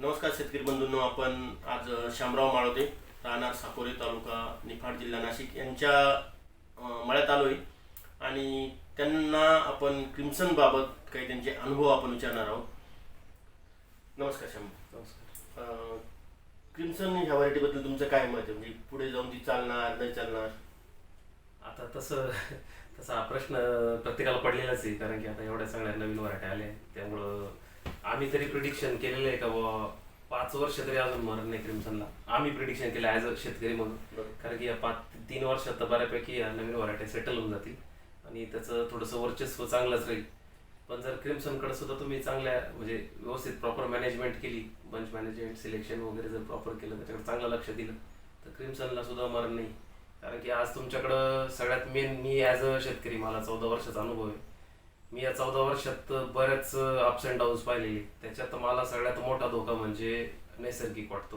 नमस्कार शेतकरी बंधूंनो आपण आज अ, शामराव माळोते राहणार साकोरे तालुका निफाड जिल्हा नाशिक यांच्या मळ्यात आलोय. आणि त्यांना आपण क्रिम्सन बाबत काही त्यांचे अनुभव आपण विचारणार आहोत. नमस्कार श्याम अ, क्रिम्सन ह्या व्हरायटीबद्दल तुमचं काय मत आहे? म्हणजे पुढे जाऊन ती चालणार नाही चालणार? आता तसं तसा हा प्रश्न प्रत्येकाला पडलेलाच आहे कारण की आता एवढ्या सगळ्या नवीन वराठे आले त्यामुळं आम्ही तरी प्रिडिक्शन केलेलं आहे का बुवा? पाच वर्ष तरी अजून मरण नाही क्रिम्सनला आम्ही प्रिडिक्शन केलं ॲज अ शेतकरी म्हणून. कारण की या पाच तीन वर्षात तर बऱ्यापैकी या नवीन वराठे सेटल होऊन जातील. आणि त्याचं थोडंसं वर्चस्व चांगलंच राहील. पण जर क्रिम्सनकडे सुद्धा तुम्ही चांगल्या म्हणजे व्यवस्थित प्रॉपर मॅनेजमेंट केली बंच मॅनेजमेंट सिलेक्शन वगैरे जर प्रॉपर केलं त्याच्याकडे चांगलं लक्ष दिलं तर क्रिम्सनला सुद्धा मरण नाही. कारण की आज तुमच्याकडं सगळ्यात मेन मी ॲज अ शेतकरी मला चौदा वर्षाचा अनुभव आहे. मी या चौदा वर्षात बऱ्याच अप्स अँड डाऊन्स पाहिलेले. त्याच्यात मला सगळ्यात मोठा धोका म्हणजे नैसर्गिक वाटतो.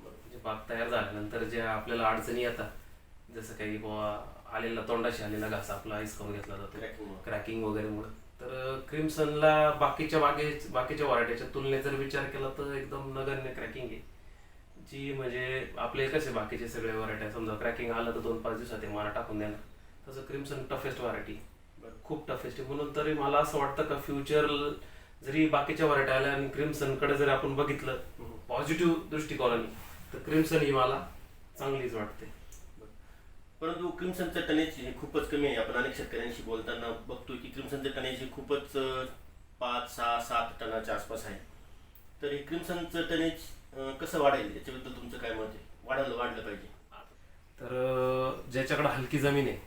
म्हणजे बाग तयार झाल्यानंतर ज्या आपल्याला अडचणी येतात जसं काही बुवा आलेला तोंडाशी आलेला घास आपला आईस करून घेतला जातो. क्रॅकिंग वगैरेमुळे. तर क्रिम्सनला बाकीच्या बागे बाकीच्या व्हरायटीच्या तुलनेत जर विचार केला तर एकदम नगण्य क्रॅकिंग आहे. जी म्हणजे आपले कसे बाकीचे सगळे व्हरायटी समजा क्रॅकिंग आलं तर दोन पाच दिवसात ते मला टाकून देणार. तसं क्रिम्सन टफेस्ट व्हरायटी खूप टफेस्ट आहे. म्हणून तरी मला असं वाटतं का फ्युचर जरी बाकीच्या व्हरायटी आल्या आणि क्रिम्सनकडे जर आपण बघितलं पॉझिटिव्ह दृष्टिकोनाने तर क्रिम्सन ही मला चांगलीच वाटते. परंतु क्रिम्सनचं टनेज हे खूपच कमी आहे. आपण अनेक शेतकऱ्यांशी बोलताना बघतोय की क्रिम्सनचं टनेज हे खूपच पाच सहा सात टनाच्या आसपास आहे. तर हे क्रिम्सनचं टनेज कसं वाढेल? याच्याबद्दल तुमचं काय मत आहे? वाढायला वाढलं पाहिजे. तर ज्याच्याकडे हलकी जमीन आहे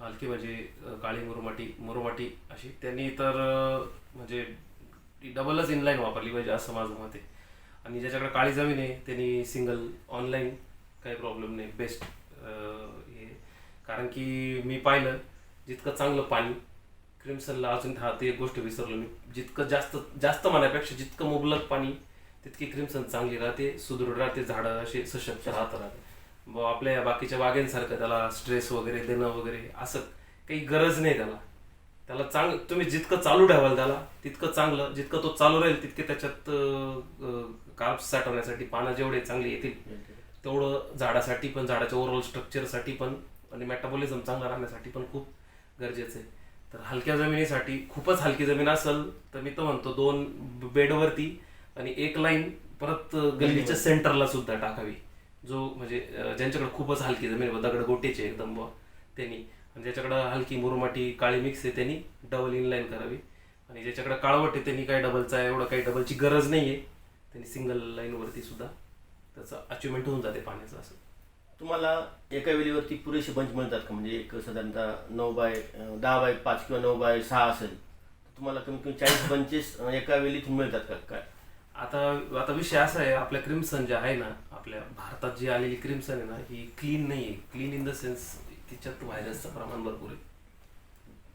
हलकी म्हणजे काळी मुरमाटी मुरमाटी अशी. त्यांनी तर म्हणजे डबलच इनलाईन वापरली पाहिजे असं माझं मत आहे. आणि ज्याच्याकडे काळी जमीन आहे त्यांनी सिंगल ऑनलाईन काही प्रॉब्लेम नाही. बेस्ट हे. कारण की मी पाहिलं जितकं चांगलं पाणी क्रिम्सनला अजून हा ते एक गोष्ट विसरलो मी. जितकं जास्त जास्त म्हणण्यापेक्षा जितकं मुबलक पाणी तितकी क्रिम्सन चांगली राहते सुदृढ राहते झाडं असे सशक्त राहत राहते आपल्या बाकीच्या बागेंसारखं त्याला स्ट्रेस वगैरे देणं वगैरे असं काही गरज नाही त्याला. त्याला चांग तुम्ही जितकं चालू ठेवाल त्याला तितकं चांगलं जितकं तो चालू राहील तितके त्याच्यात कार्ब्स साठवण्यासाठी पानं जेवढे चांगले येतील तेवढं झाडासाठी पण झाडाच्या ओव्हरऑल स्ट्रक्चरसाठी पण आणि मेटाबॉलिझम चांगला राहण्यासाठी पण खूप गरजेचं आहे. तर हलक्या जमिनीसाठी खूपच हलकी जमीन असेल तर मी तर म्हणतो दोन बेडवरती आणि एक लाईन परत गल्लीच्या सेंटरला सुद्धा टाकावी. जो म्हणजे ज्यांच्याकडे खूपच हलकी जमीन दगड गोटेचे एकदम त्यांनी. आणि ज्याच्याकडे हलकी मुरमाटी काळी मिक्स आहे त्यांनी डबल इन लाईन करावी. आणि ज्याच्याकडे काळवट आहे त्यांनी काही डबलचा एवढं काही डबलची गरज नाही आहे त्यांनी सिंगल लाईनवरती सुद्धा त्याचं अचिव्हमेंट होऊन जाते पाण्याचं असं. तुम्हाला एका वेळीवरती पुरेसे बंच मिळतात का? म्हणजे एक साधारणतः नऊ बाय दहा बाय पाच किंवा नऊ बाय सहा असेल तर तुम्हाला कमी कमी चाळीस बंचेस अं, एका वेळीतून मिळतात का? काय? आता आता विषय असा आहे आपल्या क्रिम्सन जे आहे ना आपल्या भारतात जी आलेली क्रिम्सन आहे ना ही क्लीन नाही आहे. क्लीन इन द सेन्स तिच्यात व्हायरसचं प्रमाण भरपूर आहे.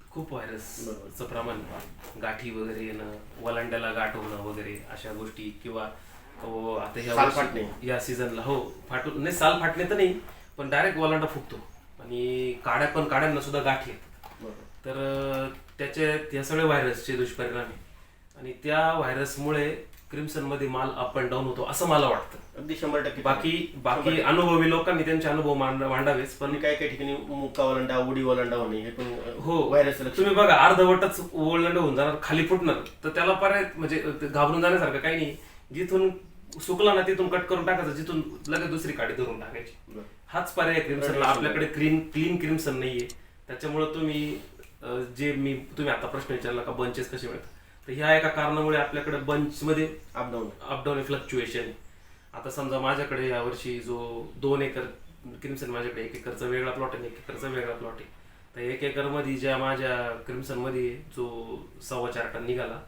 खूप व्हायरसचं प्रमाण. गाठी वगैरे येणं वलांड्याला गाठ होणं वगैरे अशा गोष्टी किंवा अहो, आता ह्या साल वर्षी- फाटणे. या सीझनला हो फाटून नाही साल फाटणे तर नाही पण डायरेक्ट वलांडा फुगतो. आणि काड्या पण काड्यांना सुद्धा गाठी येतात तर अं, त्याचे या सगळे व्हायरसचे दुष्परिणाम आहे. आणि त्या व्हायरसमुळे क्रिम्सनमध्ये माल अप अँड डाऊन होतो असं मला वाटतं. अगदी शंभर टक्के. बाकी बाकी अनुभवी लोकांनी त्यांचे अनुभव मांड- मांडावेच पण पण काही काही ठिकाणी मुक्का ओलांडा उडी ओलांडा होणे हे पण हो. व्हायरस तुम्ही बघा अर्धवटच ओळंड होऊन जाणार खाली फुटणार. तर त्याला पर्याय म्हणजे ते घाबरून जाण्यासारखं काही नाही. जिथून सुकला ना तिथून कट करून टाकायचं जिथून लगेच दुसरी काडी धरून टाकायची. हाच पर्याय क्रिम्सनला. आपल्याकडे क्लीन क्लीन क्रिम्सन नाहीये. त्याच्यामुळे तुम्ही अं, जे मी तुम्ही आता प्रश्न विचारला का बंचेस कसे मिळतात? तर ह्या एका कारणामुळे आपल्याकडे बंच मध्ये अपडाऊन अपडाऊन फ्लक्च्युएशन आता समजा माझ्याकडे यावर्षी जो दोन एकर क्रिम्सन माझ्याकडे एक एकरचा वेगळा प्लॉट आहे एक एकरचा वेगळा प्लॉट आहे. तर एक एकरमध्ये ज्या माझ्या क्रिम्सनमध्ये जो सव्वा चार टन निघाला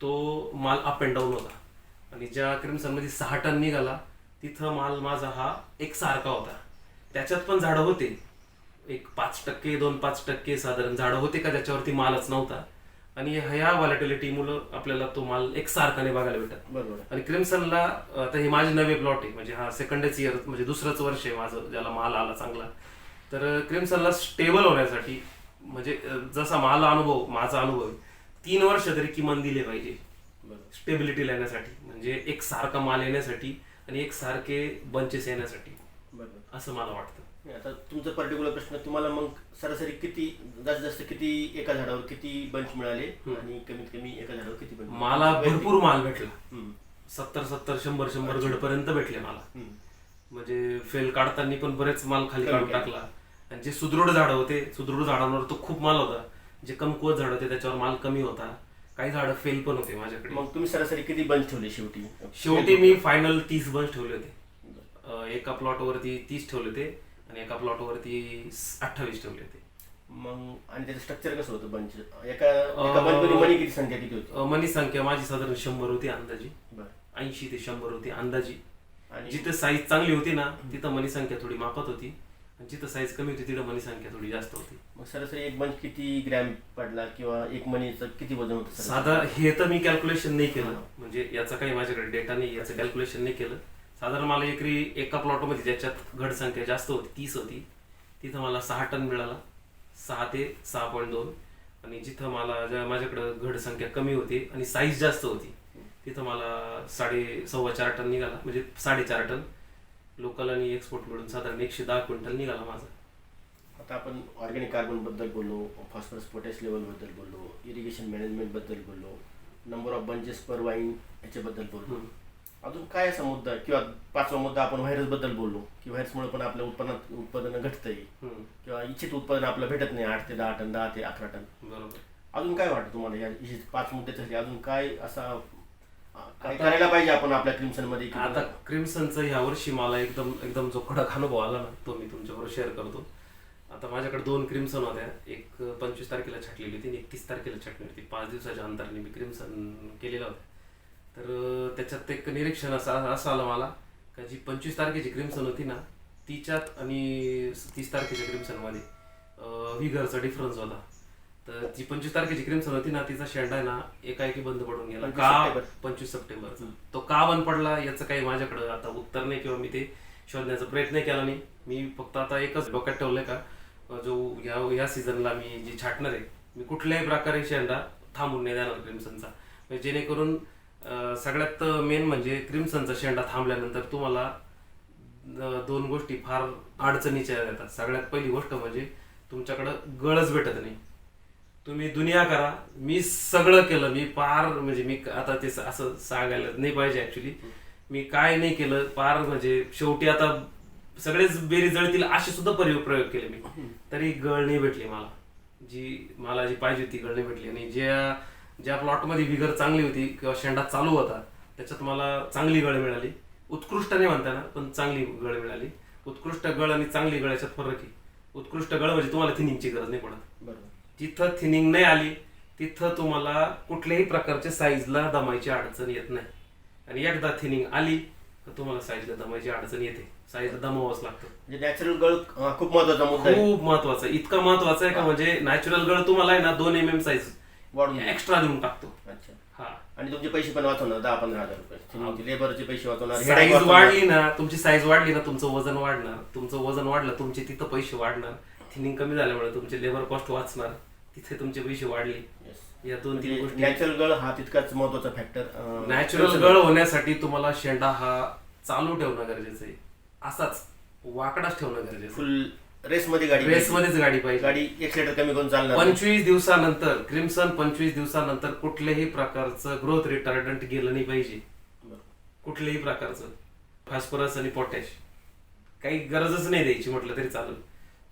तो माल अप अँड डाऊन होता. आणि ज्या क्रिम्सनमध्ये सहा टन निघाला तिथं माल माझा हा एकसारखा होता. त्याच्यात पण झाडं होते. एक पाच टक्के दोन पाच टक्के साधारण झाडं होते का त्याच्यावरती मालच नव्हता. आणि ह्या व्हॉलॅटिलिटी मुलं आपल्याला तो माल एकसारखाने बघायला भेटत बरोबर. आणि क्रिम्सनला आता हे माझे नवे प्लॉट आहे. म्हणजे हा सेकंडच इयर म्हणजे दुसरंच वर्ष आहे माझं ज्याला माल आला चांगला. तर क्रिम्सनला स्टेबल होण्यासाठी म्हणजे जसा मला अनुभव माझा अनुभव आहे, तीन वर्ष तरी किमान दिले पाहिजे. स्टेबिलिटी येण्यासाठी म्हणजे एक सारखा माल येण्यासाठी आणि एक सारखे बंचेस येण्यासाठी. बरोबर. असं मला वाटतं. आता तुमचा पर्टिक्युलर प्रश्न तुम्हाला मग सरासरी किती जास्तीत जास्त किती एका झाडावर किती बंच मिळाले आणि कमीत कमी एका झाडावर किती बंच मला भरपूर माल भेटला. सत्तर सत्तर शंभर शंभर घडपर्यंत भेटले मला. म्हणजे फेल काढताना पण बरेच माल खाली काढून केला. टाकला. आणि जे सुदृढ झाडं होते सुदृढ झाडांवर तो खूप माल होता. जे कमकुवत झाड होते त्याच्यावर माल कमी होता. काही झाडं फेल पण होते माझ्याकडे. मग तुम्ही सरासरी किती बंच ठेवले शेवटी? शेवटी मी फायनल तीस बंच ठेवले होते. एका प्लॉट वरती तीस ठेवले होते. आणि एका प्लॉट वरती अठ्ठावीस ठेवले होते. मग आणि त्याचं स्ट्रक्चर कसं होतं बंच एका एका बंच मध्ये मनी किती संख्या किती होती? मनी संख्या माझी साधारण शंभर होती अंदाजी. बरं. ऐंशी ते शंभर होती अंदाजी. आणि जिथे साईज चांगली होती ना तिथं मनी संख्या थोडी मापत होती. आणि जिथं साईज कमी होती तिथं मनी संख्या थोडी जास्त होती. मग सरासरी एक बंच किती ग्रॅम पडला किंवा एक मनीचं किती वजन होतं सरासरी? साधा हे तर मी कॅल्क्युलेशन नाही केलं. म्हणजे याचा काही माझ्याकडे डेटा नाही याचं कॅल्क्युलेशन नाही केलं. साधारण मला एकरी एका प्लॉटमध्ये ज्याच्यात घड संख्या जास्त होती तीस होती तिथं मला सहा टन मिळाला. सहा ते सहा पॉईंट दोन. आणि जिथं मला ज्या माझ्याकडं घड संख्या कमी होती आणि साईज जास्त होती तिथं मला साडे सव्वा चार टन निघाला. म्हणजे साडेचार टन. लोकल आणि एक्सपोर्ट मिळून साधारण एकशे दहा क्विंटल निघाला माझा. आता आपण ऑर्गॅनिक कार्बनबद्दल बोललो फॉस्फरस पोटॅश लेवलबद्दल बोललो इरिगेशन मॅनेजमेंटबद्दल बोललो number of bunches per vine याच्याबद्दल बोललो. अजून काय असा मुद्दा किंवा पाचवा मुद्दा आपण व्हायरसबद्दल बोललो की व्हायरसमुळे पण आपल्या उत्पन्नात उत्पादन घटतंय. किंवा इच्छित उत्पादन आपलं भेटत नाही आठ ते दहा टन दहा ते अकरा टन. बरोबर. अजून काय वाटतं तुम्हाला या पाच मुद्द्यासाठी अजून काय असा काय करायला पाहिजे आपण आपल्या क्रिम्सनमध्ये आता क्रिम्सनचं ह्या वर्षी मला एकदम एकदम जो कडक अनुभव आला ना तो मी तुमच्याबरोबर शेअर करतो. आता माझ्याकडे दोन क्रिम्सन होत्या. एक पंचवीस तारखेला छाटलेली होती आणि एक तीस तारखेला छाटली होती. पाच दिवसाच्या अंतराने मी क्रिम्सन केलेला होता. तर त्याच्यात एक निरीक्षण असं असं आलं मला. का जी पंचवीस तारखेची क्रिम्सन होती ना तिच्यात आणि तीस तारखेच्या क्रिम्सनमध्ये विगरचा डिफरन्स होता. तर जी पंचवीस तारखेची क्रिम्सन होती ना तिचा शेंडा आहे ना एकाएकी बंद पडून गेला. 25 का. पंचवीस सप्टेंबरचा? तो का बंद पडला याचं काही माझ्याकडं आता उत्तर नाही किंवा मी ते शोधण्याचा प्रयत्न केला नाही. मी फक्त आता एकच डोक्यात ठेवलंय का जो या या सीझनला मी जी छाटणार आहे मी कुठल्याही प्रकारे शेंडा थांबून नाही देणार क्रिम्सनचा म्हणजे जेणेकरून सगळ्यात मेन म्हणजे क्रिम्सनचा शेंडा थांबल्यानंतर तुम्हाला दोन गोष्टी फार अडचणीच्या येतात. सगळ्यात पहिली गोष्ट म्हणजे तुमच्याकडं गळच भेटत नाही. तुम्ही दुनिया करा. मी सगळं केलं. मी पार म्हणजे मी आता ते असं सांगायला नाही पाहिजे ऍक्च्युली मी काय नाही केलं. पार म्हणजे शेवटी आता सगळेच बेरी जळतील असे सुद्धा प्रयोग प्रयोग केले मी. तरी गळ नाही भेटली मला. जी मला जी पाहिजे होती गळ नाही भेटली. आणि ज्या ज्या प्लॉटमध्ये विगर चांगली होती किंवा शेंडा चालू होता त्याच्यात मला चांगली गळ मिळाली. उत्कृष्ट नाही म्हणता ना पण चांगली गळ मिळाली. उत्कृष्ट गळ आणि चांगली गळ याच्यात फरक आहे. उत्कृष्ट गळ म्हणजे तुम्हाला थिनिंगची गरज नाही पडत. बरोबर. जिथं थिनिंग नाही आली तिथं तुम्हाला कुठल्याही प्रकारच्या साईजला दमायची अडचण येत नाही. आणि एकदा थिनिंग आली तर तुम्हाला साईजला दमायची अडचण येते. साईजला दमावंच लागतं. म्हणजे नॅचरल गळ खूप महत्त्वाचा मुद्दा खूप महत्वाचं. इतका महत्त्वाचा आहे का म्हणजे नॅचरल गळ तुम्हाला आहे ना दोन एम एम साईज वाढून एक्स्ट्रा देऊन टाकतो. अच्छा. हा. आणि तुमचे पैसे पण वाचवणार दहा पंधरा हजार रुपये. लेबरचे पैसे वाचवणार साईज headache वाचवणार. वाढली ना तुमची साईज वाढली ना तुमचं वजन वाढणार. तुमचं वजन वाढलं तुमचे तिथं पैसे वाढणार. थिनिंग कमी झाल्यामुळे तुमचे लेबर कॉस्ट वाचणार. तिथे तुमचे पैसे वाढले. Yes. या दोन तीन गोष्टी. नॅचरल गळ हा तितकाच महत्त्वाचा फॅक्टर नॅचरल गळ होण्यासाठी तुम्हाला शेंडा हा चालू ठेवणं गरजेचं आहे. असाच वाकडाच ठेवणं गरजेचं आहे. फुल रेस मध्ये गाडी रेस मध्येच गाडी पाहिजे. गाडी एक्सिलेटर कमी करून चालणार. पंचवीस दिवसानंतर क्रिम्सन पंचवीस दिवसानंतर कुठल्याही प्रकारचं ग्रोथ रिटार्डंट गेलं नाही पाहिजे. कुठल्याही प्रकारचं. फॉस्फरस आणि पोटॅश काही गरजच नाही द्यायची म्हटलं तरी चालेल.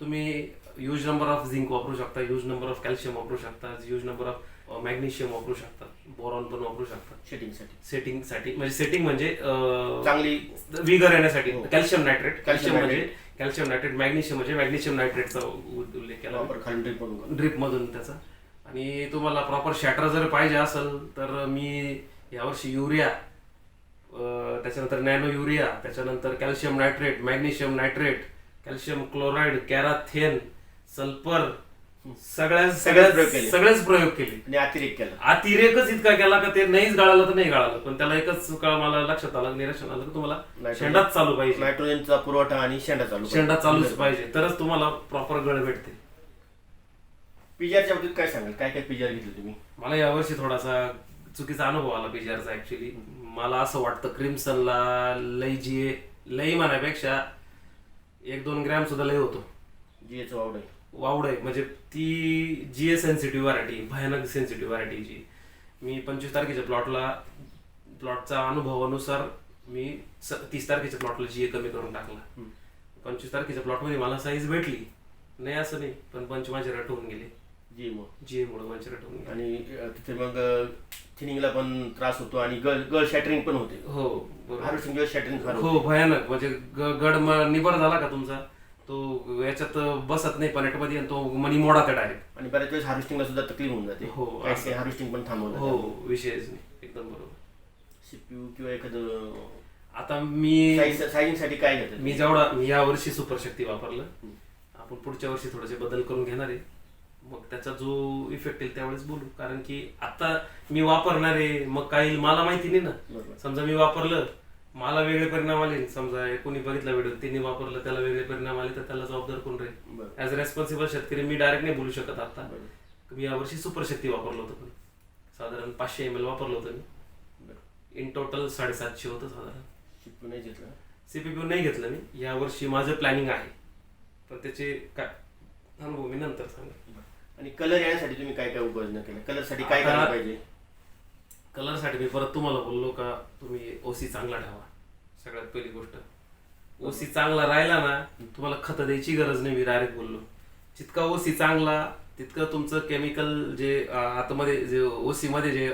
तुम्ही यूज नंबर ऑफ झिंक वापरू शकता यूज नंबर ऑफ कॅल्शियम वापरू शकता यूज नंबर ऑफ मॅग्नेशियम वापरू शकता बोरॉन पण वापरू शकता. शेटिंगसाठी सेटिंगसाठी. म्हणजे सेटिंग म्हणजे अं, चांगली विगर येण्यासाठी. कॅल्शियम नायट्रेट कॅल्शियम म्हणजे कॅल्शियम नायट्रेट मॅग्नेशियम म्हणजे मॅग्नेशियम नायट्रेटचा उल्लेख केला. वापर खालून ड्रिप मधून त्याचा. आणि तुम्हाला प्रॉपर शॅटर जर पाहिजे असेल तर मी यावर्षी युरिया त्याच्यानंतर नॅनो युरिया त्याच्यानंतर calcium nitrate magnesium nitrate calcium chloride Karathane sulphur सगळ्या सगळेच प्रयोग केले. सगळेच प्रयोग केले. आणि अतिरेक केला. अतिरेकच इतका केला का ते नाहीच गाळालं तर नाही गाळालं. पण त्याला एकच काळ मला लक्षात आलं निरीक्षण आलं की तुम्हाला Nitrogen. शेंडाच चालू पाहिजे. नायट्रोजनचा पुरवठा आणि शेंडा चालू शेंडा चालूच पाहिजे. तरच तुम्हाला प्रॉपर गळ भेटते. पिजारच्या बाबतीत काय सांगाल? काय काय पिजार घेतले तुम्ही? मला यावर्षी थोडासा चुकीचा अनुभव आला बीजीआरचा ऍक्च्युली मला असं वाटतं क्रिम्सनला लई जी लई म्हणण्यापेक्षा एक दोन ग्रॅम सुद्धा लई होतो. जीएचं वावड आहे. वावड आहे. म्हणजे ती जी ए सेन्सिटिव्ह व्हरायटी भयानक सेन्सिटिव्ह व्हरायटी जी. मी पंचवीस तारखेच्या प्लॉटला प्लॉटचा अनुभवानुसार मी स- तीस तारखेच्या प्लॉटला जी ए कमी करून टाकला. पंचवीस तारखेच्या प्लॉटमध्ये मला साईज भेटली. नाही असं नाही पण पंच माझे रट होऊन गेले. जी मग जी एमुळे माझे रट होऊन गेले. आणि तिथे मग थिनिंगला पण त्रास होतो आणि गळ गळ शॅटरिंग पण होते. हो हार्वेस्टिंग शॅटरिंग हो भयानक. म्हणजे ग- गड म- निबर झाला का तुमचा? तो याच्यात बसत नाही पनेटमध्ये आणि तो मनी मोडाचा डायरेक्ट आणि बऱ्याच वेळेस हार्वेस्टिंगला सुद्धा तकलीफ होऊन जाते. हो, काही असं. काही हार्वेस्टिंग पण थांबवलं हो विषयच नाही. एकदम बरोबर. सीपीयू किंवा एखादं आता मी सायझिंगसाठी काय घेतात? मी जेवढा मी या वर्षी सुपर शक्ती वापरलं आपण पुढच्या वर्षी थोडेसे बदल करून घेणार आहे. मग त्याचा जो इफेक्ट येईल त्यावेळेस बोलू. कारण की आता मी वापरणार आहे मग काही मला माहिती नाही ना. बरोबर. समजा मी वापरलं मला वेगळे परिणाम आले. समजा कोणी बघितला व्हिडिओ त्यांनी वापरलं त्याला वेगळे परिणाम आले तर त्याला जबाबदार कोण राहील? ऍज अ रेस्पॉन्सिबल शेतकरी मी डायरेक्ट नाही बोलू शकत आता. मी यावर्षी सुपर शक्ती वापरलं होतं पण. साधारण पाचशे एम एल वापरलं होतं मी. इन टोटल साडेसातशे होतं साधारण. नाही घेतलं? सीपीपी नाही घेतलं मी. या वर्षी माझं प्लॅनिंग आहे. पण त्याचे काय? अनुभव मी नंतर सांगेन. आणि कलर येण्यासाठी तुम्ही काय काय उपाययोजना केल्या? कलरसाठी काय करायला पाहिजे? कलरसाठी मी परत तुम्हाला बोललो का तुम्ही ओसी चांगला ठेवा. सगळ्यात पहिली गोष्ट. ओसी चांगला राहिला ना तुम्हाला खत द्यायची गरज नाही मी डायरेक्ट बोललो. जितका ओसी चांगला तितकं तुमचं केमिकल जे आतमध्ये जे ओसी मध्ये जे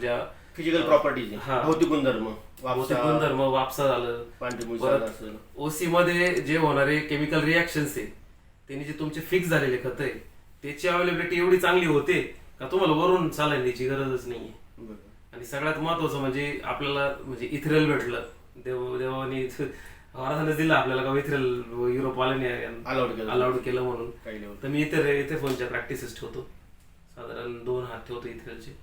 ज्या फिजिकल प्रॉपर्टीज हा. भौतिक गुणधर्म भौतिक गुणधर्म वापसा झालं. ओसी मध्ये जे होणारे केमिकल रिॲक्शन्स आहे त्यांनी जे तुमचे फिक्स झालेले खत आहे त्याची अवेलेबिलिटी एवढी चांगली होते का तुम्हाला वरून चालायला द्यायची गरजच नाहीये. आणि सगळ्यात महत्वाचं म्हणजे आपल्याला म्हणजे इथरेल भेटलं. देव देवाने वरदानच दिलं आपल्याला का इथरेल युरोपवाल्याने अलाउड केलं. अलाउड केलं म्हणून. काही लेवल तर मी इथे इथे फोनच्या प्रॅक्टिसेस ठेवतो. साधारण दोन हात ठेवतो इथरेलचे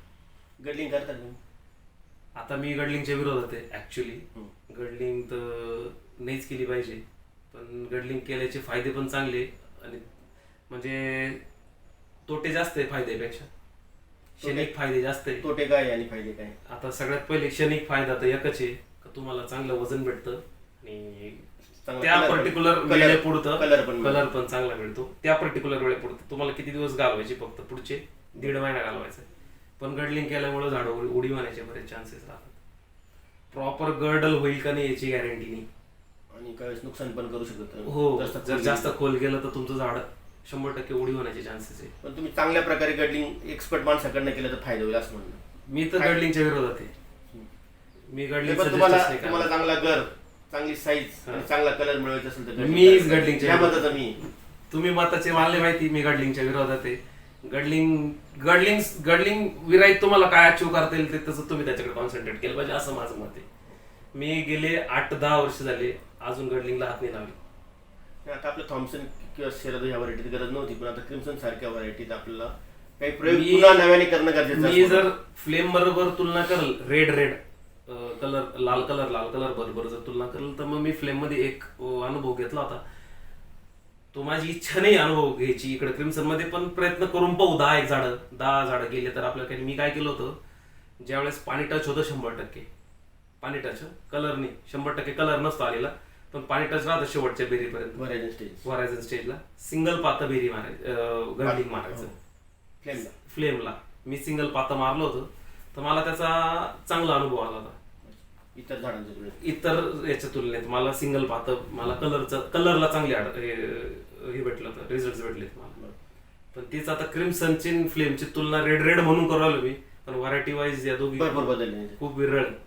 गडलिंग करतात आता मी गडलिंगच्या विरोधात आहे ऍक्च्युली. गडलिंग तर नाहीच केली पाहिजे. पण गडलिंग केल्याचे फायदे पण चांगले. आणि म्हणजे तोटे जास्त आहे फायद्यापेक्षा. क्षणिक फायदे जास्त आहे. तोटे काय आणि फायदे काय? आता सगळ्यात पहिले क्षणिक फायदा तर एकच आहे का तुम्हाला चांगलं वजन भेटतं आणि चांगला त्या पण- पर्टिक्युलर वेळेपुरतं colour पण मिळतो. कलर पण चांगला मिळतो. त्या पर्टिक्युलर वेळेपुरतं. तुम्हाला किती दिवस घालवायचे फक्त? पुढचे दीड महिना घालवायचे. पण गडलिंग केल्यामुळे झाड उडी होण्याचे बरेच चान्सेस राहतात. प्रॉपर गर्डल होईल का नाही याची गॅरंटी नाही. आणि वेळेस नुकसान पण करू शकत हो जर जास्त. खोल गेलं तर तुमचं झाड शंभर टक्के उडी होण्याचे चान्सेस आहे. पण तुम्ही चांगल्या प्रकारे गडलिंग एक्सपर्ट माणसाकडनं केलं तर फायदा होईल असं म्हणणं. मी तर? गडलिंगच्या विरोधात आहे. मी गडलिंग पण तुम्हाला तुम्हाला चांगला गर चांगली साईज. आणि चांगला कलर मिळवायचा असेल तर गडलिंगच्या विरोधात. मताचा मी. तुम्ही मताचे मानले माहिती मी गडलिंगच्या विरोधात आहे. गडलिंग गडलिंग गडलिंग विराईत तुम्हाला काय अचीव करता येईल ते तसं तुम्ही त्याच्याकडे कॉन्सन्ट्रेट केलं पाहिजे असं माझं मत आहे. मी गेले आठ दहा वर्ष झाले अजून गडलिंगला हात नाही लावली. आता आपलं थॉम्सन किंवा शेरद ह्या व्हरायटीत गरज नव्हती पण आता क्रिम्सन सारख्या व्हरायटीत आपल्याला काही प्रयोग मी- पुन्हा नव्याने करणं गरजेचं मी असतं. जर फ्लेम बरोबर तुलना करल रेड रेड कलर लाल कलर लाल कलर बरोबर जर तुलना करल तर मग मी फ्लेममध्ये एक अ, अनुभव घेतला होता. तो माझी इच्छा नाही अनुभव घ्यायची इकडे क्रिम्सनमध्ये पण प्रयत्न करून पाहू दहा एक झाडं दहा झाडं गेले तर आपल्याला काही मी काय केलं होतं ज्यावेळेस पाणी टच होतं शंभर टक्के. पाणी टच कलर नाही शंभर टक्के कलर नसतो आलेला. पण पाणी टच राहतं शेवटच्या बेरीपर्यंत. व्हरायटी स्टेज वरायझन स्टेजला सिंगल पातं बेरी मारायचं गर्लिंग मारायचं. फ्लेमला फ्लेमला मी सिंगल पातं मारलं होतं. तर मला त्याचा चांगला अनुभव आला होता. इतर झाडांच्या तुलनेत इतर याच्या तुलनेत मला सिंगल पातं मला कलरचं कलरला चांगले आड- हे हे भेटलं होतं रिझल्ट भेटलेत मला. पण तीच आता क्रिम्सनची फ्लेमची तुलना रेड रेड म्हणून करू आलो मी. पण व्हरायटी वाईज या दोघी भरपूर बदलले. नाही. खूप विरळ. आहे.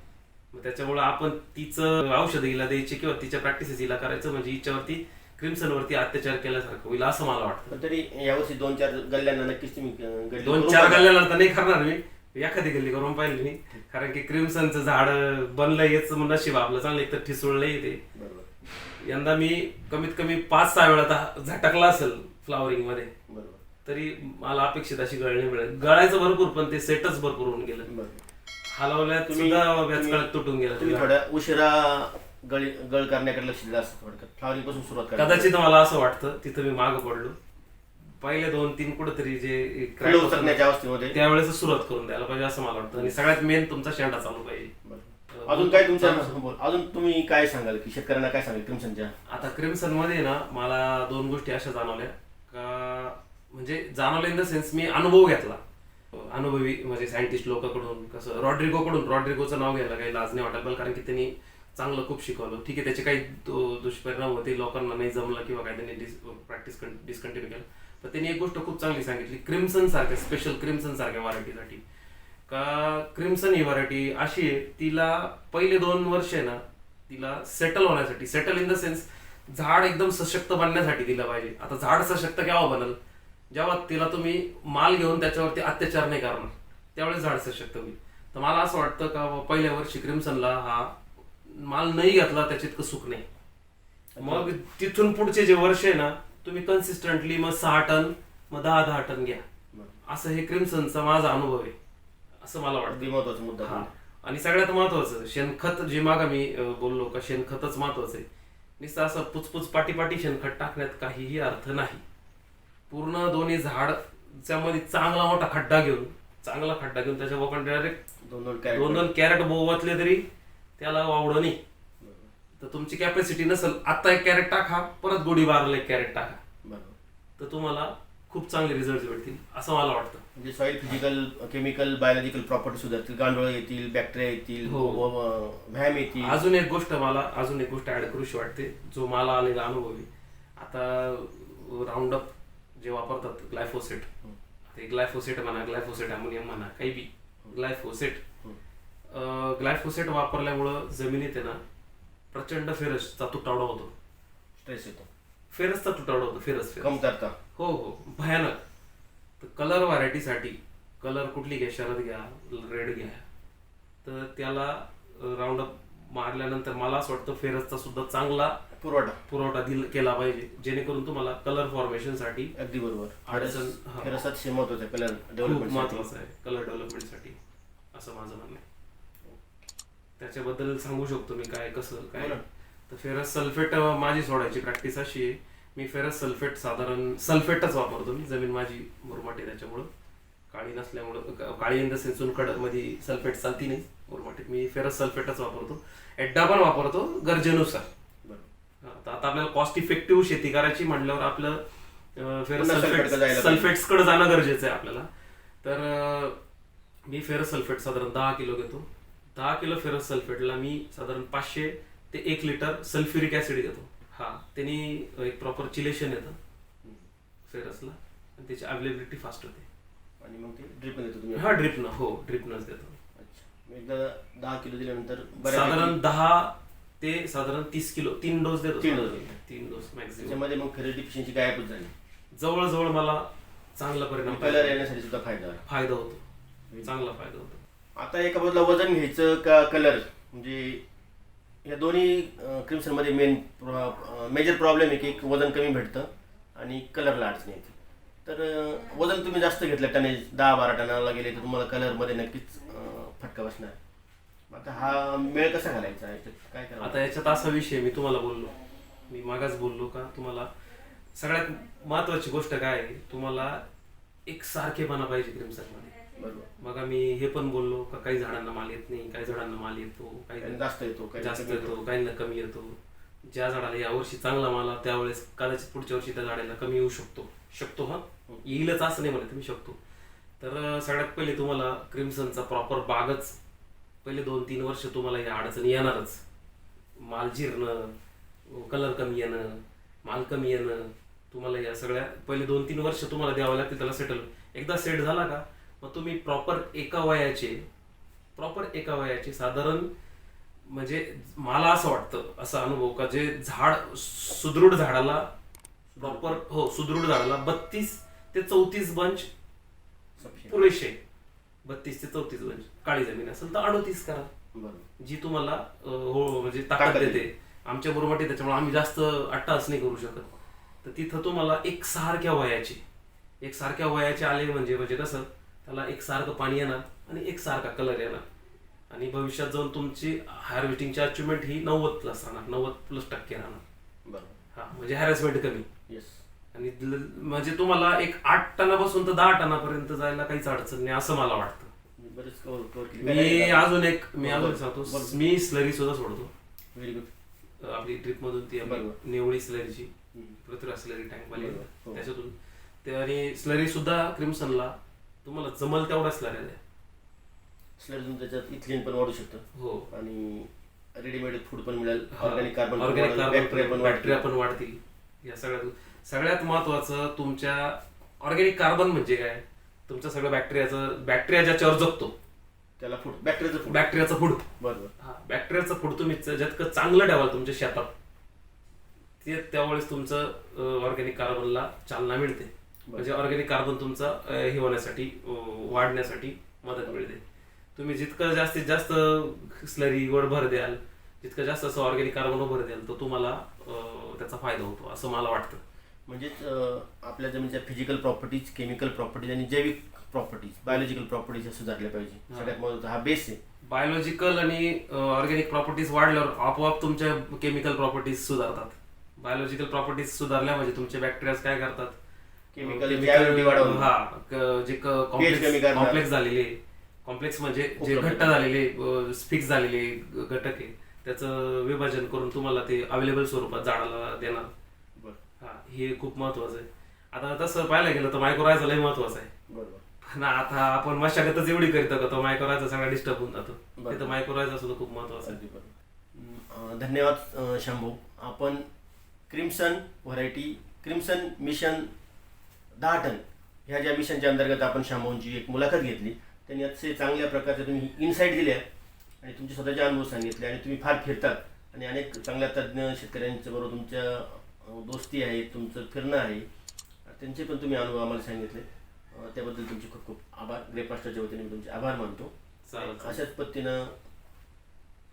मग त्याच्यामुळे आपण तिचं औषध हिला द्यायची किंवा तिच्या प्रॅक्टिसेस हिला करायचं म्हणजे हिच्यावरती क्रिम्सन वरती अत्याचार केल्यासारखं होईल असं मला वाटतं. पण तरी यावर्षी दोन चार गल्ल्यांना नक्कीच तुम्ही गल्ली दोन चार. गल्ल्याला तर नाही करणार मी. एखादी गल्ली करून पाहिली मी कारण की क्रिम्सनचं झाड बनलं हेच नशीब आपलं. चांगलं एक तर ठिसूळ नाही ते. बरोबर. यंदा मी कमीत कमी पाच सहा वेळा झटकला असेल फ्लावरिंगमध्ये. बरोबर. तरी मला अपेक्षित अशी गळणी मिळेल. गळायचं भरपूर पण ते सेटच भरपूर होऊन गेलं. हलवल्यात तुम्ही- सुद्धा तुम्ही- तुटून तुम्ही गेलं थोड्या उशिरा गळ गळ करण्याकडे लक्ष दिलं असतं थोडक्यात. फ्लॉवरिंगपासून सुरुवात करा कदाचित मला असं वाटतं तिथं मी मागं पडलो. पहिले दोन तीन कुठेतरी जे crack फुलं होतं ना, उचलण्याच्या अवस्थेमध्ये. त्यावेळेस सुरुवात करून द्यायला पाहिजे असं मला वाटतं. आणि सगळ्यात मेन तुमचा शेंडा चालू पाहिजे. बरं. अजून काय तुमच्या बोल. अजून तुम्ही काय सांगाल की शेतकऱ्यांना काय सांगाल? क्रिमसनच्या आता क्रिमसनमध्ये ना मला दोन गोष्टी अशा जाणवल्या. का म्हणजे जाणवल्या इन द सेन्स मी अनुभव घेतला. अनुभवी म्हणजे सायंटिस्ट लोकांकडून कसं रॉड्रिगो कडून रॉड्रिगोचं नाव घ्यायला काही लाज नाही वाटत मला कारण की त्यांनी चांगलं खूप शिकवलं. ठीक आहे त्याचे काही दुष्परिणाम होते लोकांना नाही जमलं किंवा काही त्यांनी प्रॅक्टिस डिस्कंटिन्यू केलं. तर त्यांनी एक गोष्ट खूप चांगली सांगितली क्रिम्सन सारख्या स्पेशल क्रिम्सन सारख्या व्हरायटीसाठी का क्रिम्सन ही व्हरायटी अशी आहे तिला पहिले दोन वर्ष आहे ना तिला सेटल होण्यासाठी सेटल इन द सेन्स झाड एकदम सशक्त बनण्यासाठी दिलं पाहिजे. आता झाड सशक्त केव्हा बनल? जेव्हा तिला तुम्ही माल घेऊन त्याच्यावरती अत्याचार नाही करणार. त्यावेळेस झाड सशक्त होईल. तर मला असं वाटतं का पहिल्या वर्षी क्रिमसनला हा माल नाही घेतला त्याच्यात इतकं सुख नाही. मग तिथून पुढचे जे वर्ष आहे ना तुम्ही कन्सिस्टंटली मग सहा टन मग दहा दहा टन घ्या. असं हे क्रिमसनचा माझा अनुभव आहे. असं मला वाटतं. महत्त्वाचा मुद्दा हा. आणि सगळ्यात महत्वाचं शेणखत जे मागा मी बोललो का शेणखतच महत्वाचं आहे. नुसतं असं पुचपुच पाटी पाटी शेणखत टाकण्यात काहीही अर्थ नाही. पूर्ण दोन्ही झाडच्या मध्ये चांगला मोठा खड्डा घेऊन चांगला खड्डा घेऊन त्याच्या बोकड डायरेक्ट दोन दोन दोन कॅरेट दोन कॅरेट बोवतले तरी त्याला वावडं नाही. तर तुमची कॅपॅसिटी नसेल आता एक कॅरेट टाका परत गोडी बाराला एक कॅरेट टाका. बरोबर. तर तुम्हाला खूप चांगले रिझल्ट भेटतील असं मला वाटतं. म्हणजे soil physical chemical biological property सुधारतील गांडोळ येतील बॅक्टेरिया येतील हो. व- व- व्यायाम येतील. अजून एक गोष्ट मला अजून एक गोष्ट ऍड करूशी वाटते जो मला आलेला अनुभव आहे. आता राऊंडअप जे वापरतात ग्लायफोसेट ते ग्लायफोसेट म्हणा ग्लायफोसेट अमोनियम म्हणा काही बी. ग्लायफोसेट ग्लायफोसेट वापरल्यामुळं जमिनीत आहे ना प्रचंड फेरसचा तुटवडा होतो. स्ट्रेस येतो. फेरसचा तुटवडा होतो फेरस फेरस. कमतरता. हो हो. भयानक. तर कलर व्हरायटीसाठी कलर कुठली घ्या शरद घ्या रेड घ्या. तर त्याला राऊंडअप मारल्यानंतर मला असं वाटतं फेरसचा सुद्धा चांगला पुरवठा. पुरवठा दिल केला पाहिजे. जेणेकरून तुम्हाला कलर फॉर्मेशनसाठी अगदी बरोबर. अडचण हा. महत्वाचं आहे कलर खूप डेव्हलपमेंट महत्वाचं आहे कलर डेव्हलपमेंटसाठी असं माझं म्हणणं आहे. त्याच्याबद्दल सांगू शकतो मी काय कसं काय. ना. तर फेरस सल्फेट माझी सोडायची प्रॅक्टिस अशी आहे. मी फेरस सल्फेट साधारण सल्फेटच वापरतो मी. जमीन माझी मुरमाटी त्याच्यामुळं. काळी नसल्यामुळं क- काळी इन द सेन्समध्ये सल्फेट चालती नाही मुरमाटीत. मी फेरस सल्फेटच वापरतो. एड्डा पण वापरतो गरजेनुसार. आता आपल्याला कॉस्ट इफेक्टिव्ह शेती करायची म्हटल्यावर आपलं फेरस सल्फेट. सल्फेट्सकडे जाणं गरजेचं आहे आपल्याला. तर मी फेरस सल्फेट साधारण दहा किलो घेतो. दहा किलो फेरस सल्फेटला मी साधारण पाचशे ते एक लिटर सल्फ्युरिक ऍसिड घेतो हा त्यांनी एक प्रॉपर चिलेशन येतं. फेरसला. आणि त्याची अवेलेबिलिटी फास्ट होते. आणि मग ते ड्रिप देतो तुम्ही हा ड्रिपनं हो ड्रिपनंच देतो. अच्छा. एकदा दहा किलो दिल्यानंतर साधारण दहा ते साधारण तीस किलो तीन डोस देतो. तीन साधारण. dose. तीन डोस मॅक्झिमम त्याच्यामध्ये मग फेरस डिफिशियन्सी गायबच झाली? जवळजवळ मला चांगला परिणाम कलर येण्यासाठी सुद्धा फायदा फायदा होतो. चांगला फायदा होतो. आता एका बाजूला वजन घ्यायचं का कलर म्हणजे या दोन्ही क्रिम्सनमध्ये मेन मेजर प्रॉब्लेम आहे की एक वजन कमी भेटतं आणि कलरला अडचण येते. तर अं, वजन तुम्ही जास्त घेतलं टनेज दहा बारा टनाला गेले तर तुम्हाला कलरमध्ये नक्कीच अं, फटका बसणार. आता हा मेळ कसा घालायचा? याच्यात काय करावं? आता याच्यात असा विषय मी तुम्हाला बोललो. मी मागाच बोललो का? तुम्हाला सगळ्यात महत्वाची गोष्ट काय? आहे तुम्हाला एक सारखेपणा पाहिजे क्रिमसनमध्ये बरोबर. मग आम्ही हे पण बोललो का काही झाडांना माल येत नाही काही झाडांना माल येतो काही काही जास्त येतो काही जास्त कमी येतो काहींना कमी येतो. ज्या झाडाला यावर्षी चांगला माल आला, त्यावेळेस कदाचित पुढच्या वर्षी त्या झाडाला कमी येऊ शकतो. शकतो हा? येईलच असं नाही म्हणत मी शकतो. तर अं, सगळ्यात पहिले तुम्हाला क्रिमसनचा प्रॉपर बागच पहिले दोन तीन वर्ष तुम्हाला या अडचणी येणारच. माल जिरणं कलर कमी येणं माल कमी येणं तुम्हाला या सगळ्या पहिले दोन तीन वर्ष तुम्हाला द्यावं लागतील त्याला सेटल एकदा सेट झाला का मग तुम्ही प्रॉपर एका वयाचे प्रॉपर एका वयाचे साधारण म्हणजे मला असं वाटतं असा अनुभव का जे झाड सुदृढ झाडाला प्रॉपर हो सुदृढ झाडाला बत्तीस ते चौतीस बंच. पुरेसे. बत्तीस ते चौतीस बंच काळी जमीन असेल तर अडोतीस करा. बरोबर जी तुम्हाला हो म्हणजे ताकद देते. आमच्या बुरमाटी त्याच्यामुळे आम्ही जास्त अट्टास नाही करू शकत. तर तिथं तुम्हाला एक सारख्या वयाचे एक सारख्या वयाचे आले म्हणजे म्हणजे कसं त्याला एक सारखं पाणी येणार आणि एक सारखा कलर येणार. आणि भविष्यात जाऊन तुमची हार्वेस्टिंगची अचिव्हमेंट ही नव्वद प्लस राहणार नव्वद प्लस टक्के राहणार. बरोबर हा म्हणजे हॅरेसमेंट कमी. येस आणि म्हणजे तुम्हाला एक आठ टनापासून तर दहा टनापर्यंत जायला काहीच अडचण नाही असं मला वाटतं. मी अजून एक मी अजून. सांगतो. मी स्लरी सुद्धा सोडतो. व्हेरी गुड आपली ट्रिप मधून ती. नेवळी स्लरीची पृथ्वी स्लरी टँक वाली. हो. त्याच्यातून. ते आणि स्लरी सुद्धा क्रिमसनला तुम्हाला जमल तेवढ्या स्लऱ्या द्या स्लॅब त्याच्यात इथिलीन पण वाढू शकतं. हो. आणि रेडीमेड फूड पण मिळेल. Organic carbon organic carbon bacteria वाढतील. पण वाढतील. या सगळ्यात सगळ्यात महत्वाचं तुमच्या ऑर्गॅनिक कार्बन म्हणजे काय? तुमच्या सगळं बॅक्टेरियाचं बॅक्टेरिया ज्याच्यावर जगतो. त्याला फूड बॅक्टेरियाचं फूड बॅक्टेरियाचं फूड बरोबर. हा बॅक्टेरियाचं फूड तुम्ही जितकं चांगलं ठेवाल तुमच्या शेतात ते त्यावेळेस तुमचं ऑर्गॅनिक कार्बनला चालना मिळते. म्हणजे ऑर्गॅनिक कार्बन तुमचा अं, हे होण्यासाठी अं, वाढण्यासाठी मदत मिळते. तुम्ही जितकं जास्तीत जास्त स्लरीवर भर द्याल जितकं जास्त असं ऑर्गॅनिक कार्बन भर द्याल तर तुम्हाला अं, त्याचा फायदा होतो असं मला वाटतं. म्हणजेच आपल्या जमिनीच्या फिजिकल प्रॉपर्टीज केमिकल प्रॉपर्टीज आणि जैविक प्रॉपर्टीज बायोलॉजिकल प्रॉपर्टीज ह्या सुधारल्या पाहिजे. हा. सगळ्यात महत्त्वाचा हा बेस आहे. बायोलॉजिकल आणि ऑर्गॅनिक प्रॉपर्टीज वाढल्यावर आपोआप तुमच्या केमिकल प्रॉपर्टीज सुधारतात. बायोलॉजिकल प्रॉपर्टीज सुधारल्या म्हणजे तुमचे बॅक्टेरिया काय करतात? केमिकल हा जे कमी कॉम्प्लेक्स झालेले कॉम्प्लेक्स म्हणजे जे. घट्ट झालेले फिक्स झालेले घटक आहे. त्याचं विभाजन करून तुम्हाला ते अवेलेबल स्वरूपात झाडाला देणार. हा हे खूप महत्वाचं आहे. आता तसं पाहायला गेलं तर मायक्रोरायझा लय महत्वाचं आहे. बरोबर. पण आता आपण मशागतच एवढी करतो का तो मायक्रोरायझा सगळा डिस्टर्ब होऊन जातो. बरोबर. तिथं मायक्रोरायझा सुद्धा खूप महत्वाचं आहे. अगदी बरोबर. अं, धन्यवाद अं, शंभू. आपण क्रिम्सन व्हरायटी क्रिम्सन मिशन दहा टन ह्या ज्या मिशनच्या अंतर्गत आपण शंभूंची एक मुलाखत घेतली त्यांनी अतिशय चांगल्या प्रकारचे तुम्ही इन्साईट दिल्या आणि तुमचे स्वतःचे अनुभव सांगितले आणि तुम्ही फार फिरतात आणि अनेक चांगल्या तज्ज्ञ शेतकऱ्यांच्या बरोबर तुमच्या दोस्ती आहे तुमचं फिरणं आहे. त्यांचे पण तुम्ही अनुभव आम्हाला सांगितले. त्याबद्दल तुमचे खूप खूप आभार. ग्रेप मास्टरच्या वतीने मी तुमचे आभार मानतो. अशाच पद्धतीनं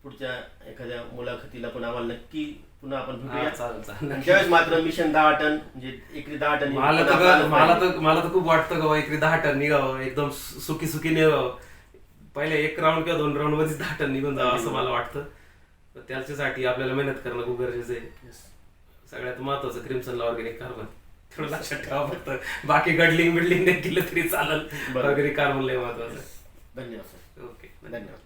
पुढच्या एखाद्या मुलाखतीला पण आम्हाला नक्की पुन्हा आपण भेटूया. त्यावेळेस मात्र मिशन दहा टन म्हणजे एकरी दहा टन मला तर मला तर मला तर खूप वाटतं बा इकडे दहा टन निघावं. एकदम सु- सुकी सुकी निघावं पहिले एक राऊंड किंवा दोन राऊंड मध्येच दहा टन निघून जावं असं मला वाटतं. त्याच्यासाठी आपल्याला मेहनत करणं खूप गरजेचं आहे. सगळ्यात महत्वाचं क्रिम्सनला ऑर्गॅनिक कार्बन थोडं लक्षात ठेवा फक्त. बाकी गडलिंग बिल्डिंग नाही केलं तरी चालेल. बरं. ऑर्गॅनिक कार्बन लय महत्वाचं धन्यवाद सर. ओके धन्यवाद.